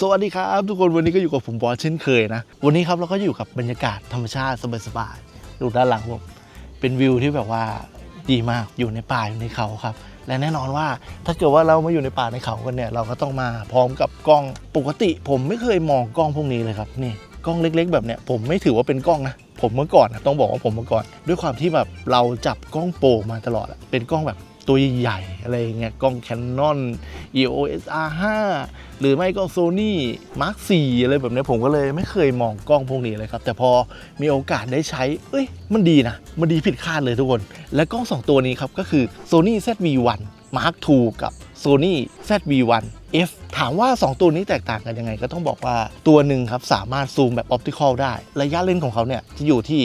สวัสดีครับ ทุกคนวันนี้ก็อยู่กับผมบอสเช่นเคยนะ วันนี้ครับเราก็อยู่กับบรรยากาศธรรมชาติสบายๆดูด้านหลังผมเป็นวิวที่แบบว่าดีมากอยู่ในป่าอยู่ในเขาครับ และแน่นอนว่าถ้าเกิดว่าเรามาอยู่ในป่าในเขากันเนี่ย เราก็ต้องมาพร้อมกับกล้องปกติ ผมไม่เคยมองกล้องพวกนี้เลยครับนี่กล้องเล็ก ๆ แบบเนี้ยผมไม่ถือว่าเป็นกล้องนะผมเมื่อก่อนนะต้องบอกว่าผมเมื่อก่อน ด้วยความที่แบบเราจับกล้องโปรมาตลอดอะเป็นกล้องแบบ ตัวใหญ่ๆอะไรเงี้ยกล้อง Canon EOS R5 หรือไม่ก็ Sony Mark 4อะไรแบบนี้ผมก็เลยไม่เคยมองกล้องพวกนี้เลยครับ แต่พอมีโอกาสได้ใช้ เอ้ย มันดีนะ มันดีผิดคาดเลยทุกคน และกล้อง 2 ตัวนี้ครับ ก็คือ Sony ZV-1 Mark II กับ Sony ZV-1 F ถามว่า 2 ตัวนี้แตกต่างกันยังไง ก็ต้องบอกว่าตัวหนึ่งครับสามารถซูมแบบออปติคอลได้ ระยะเลนส์ของเขาเนี่ยจะอยู่ที่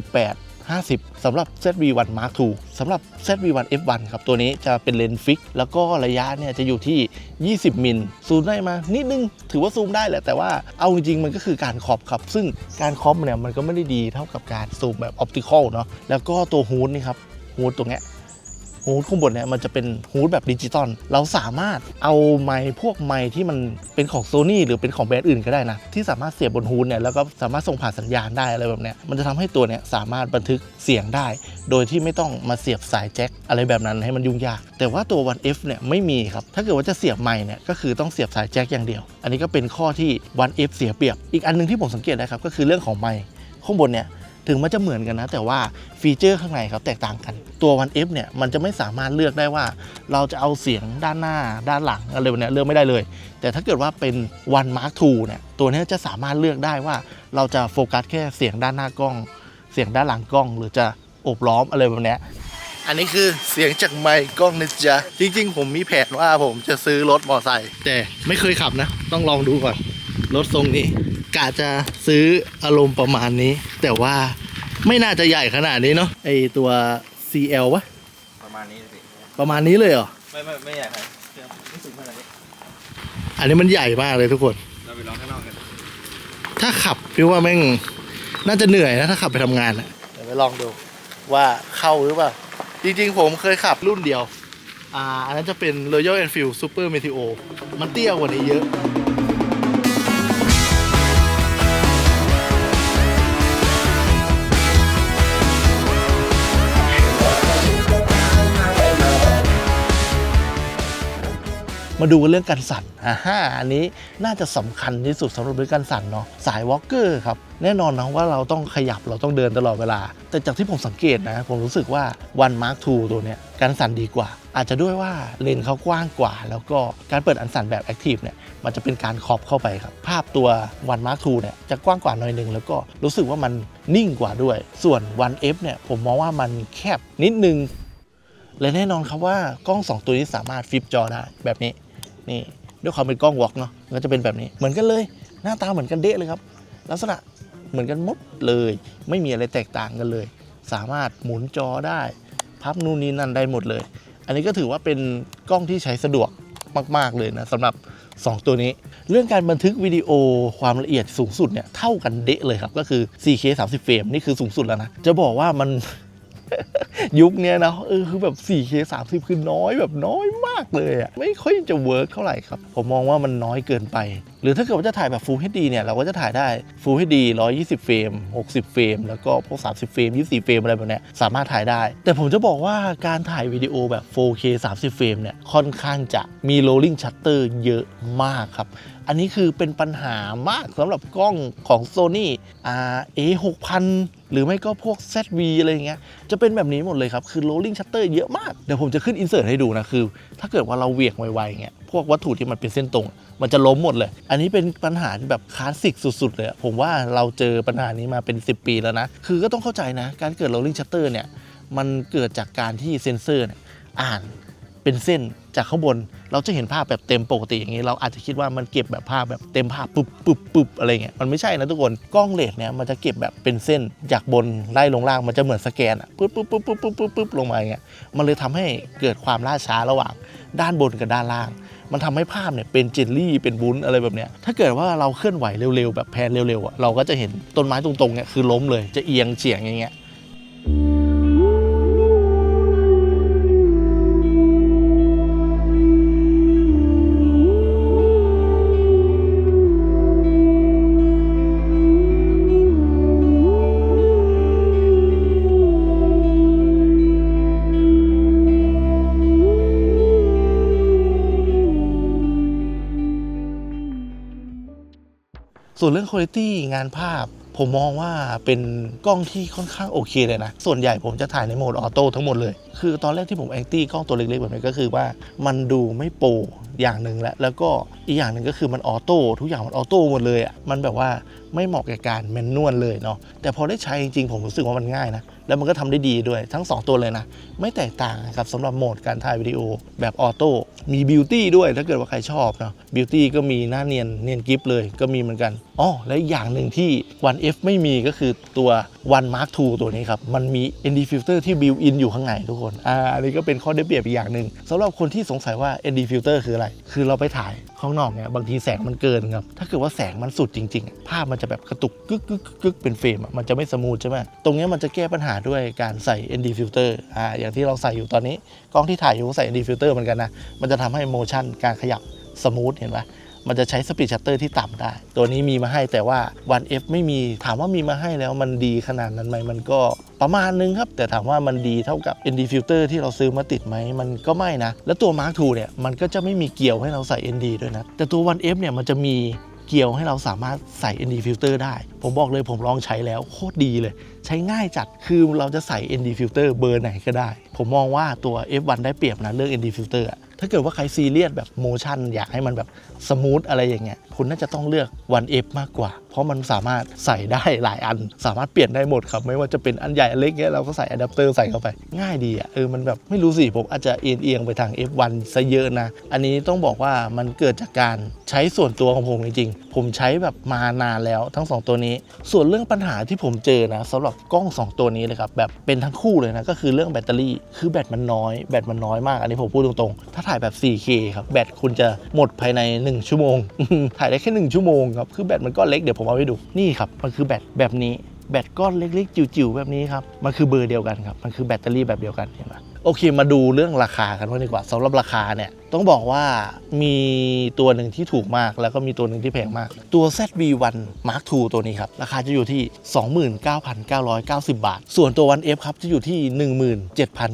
18 50สำหรับ ZV-1 Mark II สำหรับ ZV-1 F1 ครับ ตัวนี้จะเป็นเลนส์ฟิก แล้วก็ระยะเนี่ยจะอยู่ที่ 20 มิล ซูมได้มา นิดนึง ถือว่าซูมได้แหละ แต่ว่าเอาจริงมันก็คือการครอบครับ ซึ่งการครอบเนี่ยมันก็ไม่ได้ดีเท่ากับการซูมแบบออปติคอลเนาะ แล้วก็ตัวฮูดนี่ครับฮูดตรงเนี้ย ฮูดข้างบนเนี่ยมันจะเป็นฮูดแบบดิจิตอลเราสามารถเอาไมค์พวกไมค์ที่มันเป็นของ Sony หรือเป็นของแบรนด์อื่นก็ได้นะ ที่สามารถเสียบบนฮูดเนี่ยแล้วก็สามารถส่งผ่านสัญญาณได้อะไรแบบเนี้ยมันจะทำให้ตัวเนี้ยสามารถบันทึกเสียงได้ โดยที่ไม่ต้องมาเสียบสายแจ็คอะไรแบบนั้นให้มันยุ่งยาก แต่ว่าตัว One F เนี่ยไม่มีครับถ้าเกิดว่าจะเสียบไมค์เนี่ยก็คือต้องเสียบสายแจ็คอย่างเดียว อันนี้ก็เป็นข้อที่ One F เสียเปรียบ อีกอันหนึงที่ผมสังเกตได้ครับก็คือเรื่องของไมค์ข้างบนเนี่ย ถึงมันจะเหมือนกันนะ แต่ว่าฟีเจอร์ข้างในครับแตกต่างกัน ตัว One F เนี่ยมันจะไม่สามารถเลือกได้ว่า เราจะเอาเสียงด้านหน้าด้านหลังอะไรแบบนี้เลือกไม่ได้เลย แต่ถ้าเกิดว่าเป็น One Mark II เนี่ยตัวนี้จะสามารถเลือกได้ว่าเราจะโฟกัสแค่เสียงด้านหน้ากล้อง เสียงด้านหลังกล้อง หรือจะอบล้อมอะไรแบบนี้อันนี้คือเสียงจากไมค์กล้องนะจ๊ะจริง ๆ ผมมีแผนว่าผมจะซื้อรถมอไซค์แต่ไม่เคยขับนะ ต้องลองดูก่อนรถทรงนี้ กะจะซื้ออารมณ์ประมาณนี้ แต่ว่าไม่น่าจะใหญ่ขนาดนี้เนาะไอตัว CL วะประมาณนี้เลยพี่ประมาณนี้เลยเหรอไม่ไม่ไม่ใหญ่ครับเชื่อผมไม่สูงขนาดนี้อันนี้มันใหญ่มากเลยทุกคนเราไปลองข้างนอกกันถ้าขับพี่ว่าแม่งน่าจะเหนื่อยนะถ้าขับไปทำงานอะเดี๋ยวไปลองดูว่าเข้าหรือเปล่า จริงๆผมเคยขับรุ่นเดียวอ่าอันนั้นจะเป็น Royal Enfield Super Meteo มันเตี้ยกว่านี้เยอะ มาดูกันเรื่องการสั่นอ่าฮะอันนี้น่าจะสำคัญที่สุดสำหรับเรื่องการสั่นเนาะสายวอล์กเกอร์ครับแน่นอนนะว่าเราต้องขยับเราต้องเดินตลอดเวลา แต่จากที่ผมสังเกตนะ ผมรู้สึกว่า One Mark II ตัวเนี้ยการสั่นดีกว่า อาจจะด้วยว่าเลนส์เขากว้างกว่า แล้วก็การเปิดอันสั่นแบบแอคทีฟเนี่ยมันจะเป็นการครอบเข้าไปครับ ภาพตัว One Mark II เนี่ยจะกว้างกว่าหน่อยหนึ่งแล้วก็รู้สึกว่ามันนิ่งกว่าด้วย ส่วน One F เนี่ยผมมองว่ามันแคบนิดนึงและแน่นอนครับว่ากล้อง 2 ตัวนี้สามารถฟลิปจอได้แบบนี้ นี่ด้วยความเป็นกล้องวอล์กเนาะก็จะเป็นแบบนี้เหมือนกันเลย หน้าตาเหมือนกันเดะเลยครับ ลักษณะเหมือนกันหมดเลย ไม่มีอะไรแตกต่างกันเลย สามารถหมุนจอได้ พับนู่นนี่นั่นได้หมดเลย อันนี้ก็ถือว่าเป็นกล้องที่ใช้สะดวกมาก ๆ เลยนะสำหรับ 2 ตัวนี้ เรื่องการบันทึกวิดีโอความละเอียดสูงสุดเนี่ยเท่ากันเดะเลยครับ ก็คือ 4K 30 เฟรมนี่คือสูงสุดแล้วนะ จะบอกว่ามัน ยุคนี้นะเออคือแบบ 4K 30 คือน้อยแบบน้อยมากเลยอะไม่ค่อยจะเวิร์กเท่าไหร่ครับ ผมมองว่ามันน้อยเกินไป หรือถ้าเกิดว่าจะถ่ายแบบ Full HD เนี่ย เราก็จะถ่ายได้ Full HD 120 เฟรม 60 เฟรม แล้วก็พวก 30 เฟรม 24 เฟรม อะไรแบบนี้สามารถถ่ายได้ แต่ผมจะบอกว่าการถ่ายวิดีโอแบบ 4K 30 เฟรมเนี่ยค่อนข้างจะมี rolling shutter เยอะมากครับ อันนี้คือเป็นปัญหามากสำหรับกล้องของ Sony อ่า A6000 หรือไม่ก็พวก ZV อะไรเงี้ยจะเป็นแบบนี้หมดเลยครับ คือ rolling shutter เยอะมาก เดี๋ยวผมจะขึ้น insert ให้ดูนะ คือ ถ้าเกิดว่าเราเหวี่ยงไวๆเงี้ยพวกวัตถุที่มันเป็นเส้นตรง มันจะล้มหมดเลย อันนี้เป็นปัญหาที่แบบคลาสสิกสุด ๆ เลย ผมว่าเราเจอปัญหานี้มาเป็น 10 ปีแล้วนะ คือก็ต้องเข้าใจนะ การเกิด rolling shutter เนี่ยมันเกิดจากการที่เซนเซอร์เนี่ยอ่าน เป็นเส้นจากข้างบน เราจะเห็นภาพแบบเต็มปกติอย่างนี้ เราอาจจะคิดว่ามันเก็บแบบภาพแบบเต็มภาพปุ๊บปุ๊บปุ๊บอะไรเงี้ยมันไม่ใช่นะทุกคนกล้องเลนส์เนี่ยมันจะเก็บแบบเป็นเส้นจากบนไล่ลงล่างมันจะเหมือนสแกนอะปุ๊บปุ๊บปุ๊บปุ๊บปุ๊บปุ๊บปุ๊บลงมาอย่างเงี้ยมันเลยทำให้เกิดความล่าช้าระหว่างด้านบนกับด้านล่าง มันทำให้ภาพเนี่ยเป็นเจลลี่เป็นวุ้นอะไรแบบเนี้ยถ้าเกิดว่าเราเคลื่อนไหวเร็วๆแบบแพนเร็วๆอะเราก็จะเห็นต้นไม้ตรงๆเนี่ยคือล้มเลยจะเอียงเฉียงอย่างเงี้ย「 ส่วนเรื่องคุณภาพงานภาพ ผมมองว่าเป็นกล้องที่ค่อนข้างโอเคเลยนะ ส่วนใหญ่ผมจะถ่ายในโหมดออโต้ทั้งหมดเลย คือตอนแรกที่ผมแองตี้กล้องตัวเล็กๆแบบนี้ก็คือว่ามันดูไม่โปรอย่างหนึ่งแล้วแล้วก็อีกอย่างหนึ่งก็คือมันออโต้ทุกอย่างมันออโต้หมดเลยอะมันแบบว่าไม่เหมาะกับการแมนนวลเลยเนาะแต่พอได้ใช้จริงๆผมรู้สึกว่ามันง่ายนะ แล้วมันก็ทำได้ดีด้วยทั้ง 2 ตัวเลยนะ ไม่แตกต่างครับสำหรับโหมดการถ่ายวิดีโอแบบออโต้ มีบิวตี้ด้วยถ้าเกิดว่าใครชอบเนาะบิวตี้ก็มีหน้าเนียนเนียนกิฟเลยก็มีเหมือนกันอ๋อและอีกอย่างหนึ่งที่ One F ไม่มีก็คือตัว One Mark II ตัวนี้ครับ มันมี ND filter ที่บิวอินอยู่ข้างในทุกคนอ่าอันนี้ก็เป็นข้อได้เปรียบอีกอย่างหนึ่งสำหรับคนที่สงสัยว่า ND filter คืออะไร คือเราไปถ่ายข้างนอกเนี่ยบางทีแสงมันเกินครับ ถ้าเกิดว่าแสงมันสุดจริงๆ ภาพมันจะแบบกระตุกกึกกึกกึกกึกเป็นเฟรมมันจะไม่สมูทใช่ไหมตรงนี้มันจะแก้ปัญหาด้วยการใส่ ND filter อ่าอย่างที่เราใส่อยู่ตอนนี้ กล้องที่ถ่ายอยู่ก็ใส่ ND filter เหมือนกันนะ มันจะทำให้โมชั่นการขยับสมูทเห็นไหม มันจะใช้สปีดชัตเตอร์ที่ต่ำได้ ตัวนี้มีมาให้แต่ว่า One F ไม่มีถามว่ามีมาให้แล้วมันดีขนาดนั้นไหมมันก็ประมาณนึงครับ แต่ถามว่ามันดีเท่ากับ ND filter ที่เราซื้อมาติดไหมมันก็ไม่นะ แล้วตัว Mark II เนี่ยมันก็จะไม่มีเกี่ยวให้เราใส่ ND ด้วยนะ แต่ตัว One F เนี่ยมันจะมีเกี่ยวให้เราสามารถใส่ ND filter ได้ ผมบอกเลยผมลองใช้แล้วโคตรดีเลย ใช้ง่ายจัด คือเราจะใส่ ND filter เบอร์ไหนก็ได้ ผมมองว่าตัว F1 ได้เปรียบนะเรื่อง ND filter อะ ถ้าเกิดว่าใครซีเรียสแบบโมชั่น อยากให้มันแบบสมูทอะไรอย่างเงี้ยคุณน่าจะต้องเลือกวันเอฟมากกว่า ราะมันสามารถใส่ได้หลายอัน สามารถเปลี่ยนได้หมดครับ ไม่ว่าจะเป็นอันใหญ่อันเล็กเงี้ยเราก็ใส่อะแดปเตอร์ใส่เข้าไป ง่ายดีอะเออมันแบบไม่รู้สิผมอาจจะเอียงไปทาง F1 ซะเยอะนะ อันนี้ต้องบอกว่ามันเกิดจากการใช้ส่วนตัวของผมจริงๆผมใช้แบบมานานแล้วทั้งสองตัวนี้ ส่วนเรื่องปัญหาที่ผมเจอนะสำหรับกล้อง 2 ตัวนี้เลยครับแบบเป็นทั้งคู่เลยนะก็คือเรื่องแบตเตอรี่ คือแบตมันน้อยแบตมันน้อยมากอันนี้ผมพูดตรงๆ ถ้าถ่ายแบบ 4K ครับแบตคุณจะหมดภายใน 1 ชั่วโมง ถ่ายได้แค่ 1 ชั่วโมงครับคือแบตมันก็เล็กเดี๋ยวผมเอาให้ดูนี่ครับมันคือแบตแบบนี้แบตก้อนเล็กๆ จิ๋วๆแบบนี้ครับมันคือเบอร์เดียวกันครับมันคือแบตเตอรี่แบบเดียวกันเห็นไหมโอเคมาดูเรื่องราคากันบ้าดีกว่าสำหรับราคาเนี่ยต้องบอกว่ามีตัวหนึ่งที่ถูกมากแล้วก็มีตัวหนึ่งที่แพงมาก ตัว ZV1 Mark II ตัวนี้ครับ ราคาจะอยู่ที่ 29,990 บาท ส่วนตัว One F ครับ จะอยู่ที่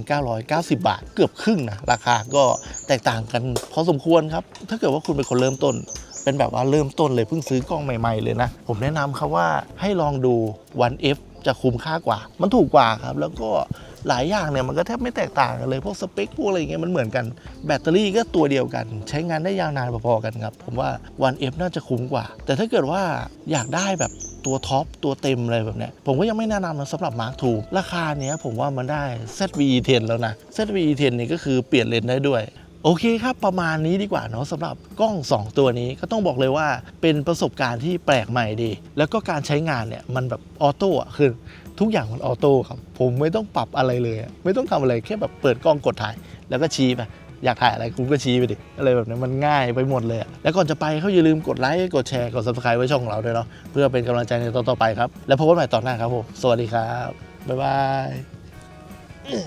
17,990 บาท เกือบครึ่งนะ ราคาก็แตกต่างกันพอสมควรครับ ถ้าเกิดว่าคุณเป็นคนเริ่มต้น เป็นแบบว่าเริ่มต้นเลยเพิ่งซื้อกล้องใหม่ๆเลยนะ ผมแนะนำครับว่าให้ลองดู One F จะคุ้มค่ากว่า มันถูกกว่าครับ แล้วก็หลายอย่างเนี่ยมันก็แทบไม่แตกต่างกันเลย พวกสเปคพวกอะไรเงี้ยมันเหมือนกัน แบตเตอรี่ก็ตัวเดียวกัน ใช้งานได้ยาวนานพอๆกันครับ ผมว่า One F น่าจะคุ้มกว่า แต่ถ้าเกิดว่าอยากได้แบบตัวท็อปตัวเต็มอะไรแบบเนี้ยผมก็ยังไม่แนะนำนะสำหรับ Mark II ราคาเนี้ยผมว่ามันได้ ZV-10 แล้วนะ ZV-10 นี่ก็คือเปลี่ยนเลนได้ด้วย โอเคครับ ประมาณนี้ดีกว่าเนาะสำหรับกล้อง 2 ตัวนี้ก็ต้องบอกเลยว่าเป็นประสบการณ์ที่แปลกใหม่ดี แล้วก็การใช้งานเนี่ย มันแบบออโต้อะคือทุกอย่างมันออโต้ครับ ผมไม่ต้องปรับอะไรเลย ไม่ต้องทำอะไรแค่แบบเปิดกล้องกดถ่าย แล้วก็ชี้ไปอยากถ่ายอะไรคุณก็ชี้ไปดิอะไรแบบนี้มันง่ายไปหมดเลย แล้วก่อนจะไปเขาอย่าลืมกดไลค์กดแชร์กด subscribe ไว้ช่องของเราด้วยเนาะเพื่อเป็นกำลังใจในตอนต่อไปครับ แล้วพบกันใหม่ตอนหน้าครับผมสวัสดีครับบ๊ายบาย